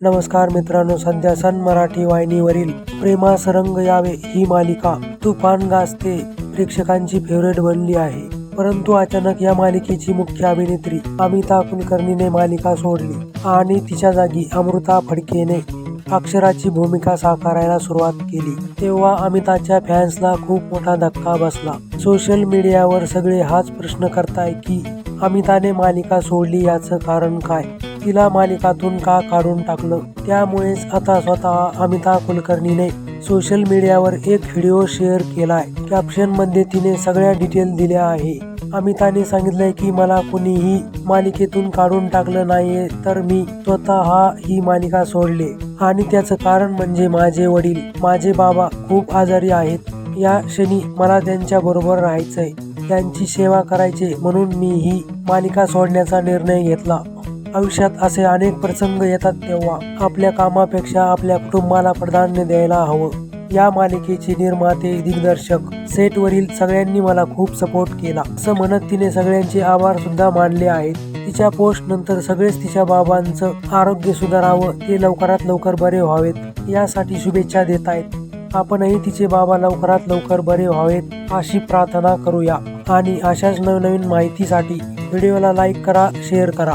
नमस्कार मित्रांनो सध्या सन मराठी वाहिनीवरील प्रेमास रंग यावे ही मालिका तुफान गाजते प्रेक्षकांची फेवरेट बनली आहे. परंतु अचानक या मालिकेची मुख्य अभिनेत्री अमिता कुलकर्णीने मालिका सोडली आणि तिच्या जागी अमृता फडकेने अक्षराची भूमिका साकारायला सुरुवात केली. तेव्हा अमिताच्या फॅन्सला खूप मोठा धक्का बसला. सोशल मीडियावर सगळे हाच प्रश्न करताय की अमिताने मालिका सोडली याचं कारण काय? तिला मालिकातून का काढून टाकलं? त्यामुळेच आता स्वतः अमिता कुलकर्णीने सोशल मीडियावर एक व्हिडिओ शेअर केलाय. कॅप्शनमध्ये तिने सगळ्या डिटेल दिल्या आहे. अमिताने सांगितलंय की मला कुणीही मालिकेतून काढून टाकलं नाहीये तर मी स्वतः ही मालिका सोडले. आणि त्याचं कारण म्हणजे माझे वडील माझे बाबा खूप आजारी आहेत. या क्षणी मला त्यांच्या बरोबर राहायचंय. त्यांची सेवा करायची म्हणून मी ही मालिका सोडण्याचा निर्णय घेतला. आयुष्यात असे अनेक प्रसंग येतात तेव्हा आपल्या कामापेक्षा आपल्या कुटुंबाला प्राधान्य द्यायला हवं. या मालिकेचे निर्माते दिग्दर्शक सेटवरील सगळ्यांनी मला खूप सपोर्ट केला. असं म्हणत तिने सगळ्यांचे आभार सुद्धा मानले आहेत. तिच्या पोस्ट नंतर सगळेच तिच्या बाबांचं आरोग्य सुधारावं ते लवकरात लवकर बरे व्हावेत यासाठी शुभेच्छा देत आहेत आपणही तिचे बाबा लवकरात लवकर बरे व्हावेत अशी प्रार्थना करूया. आणि अशाच नवनवीन माहितीसाठी व्हिडिओला लाईक करा शेअर करा.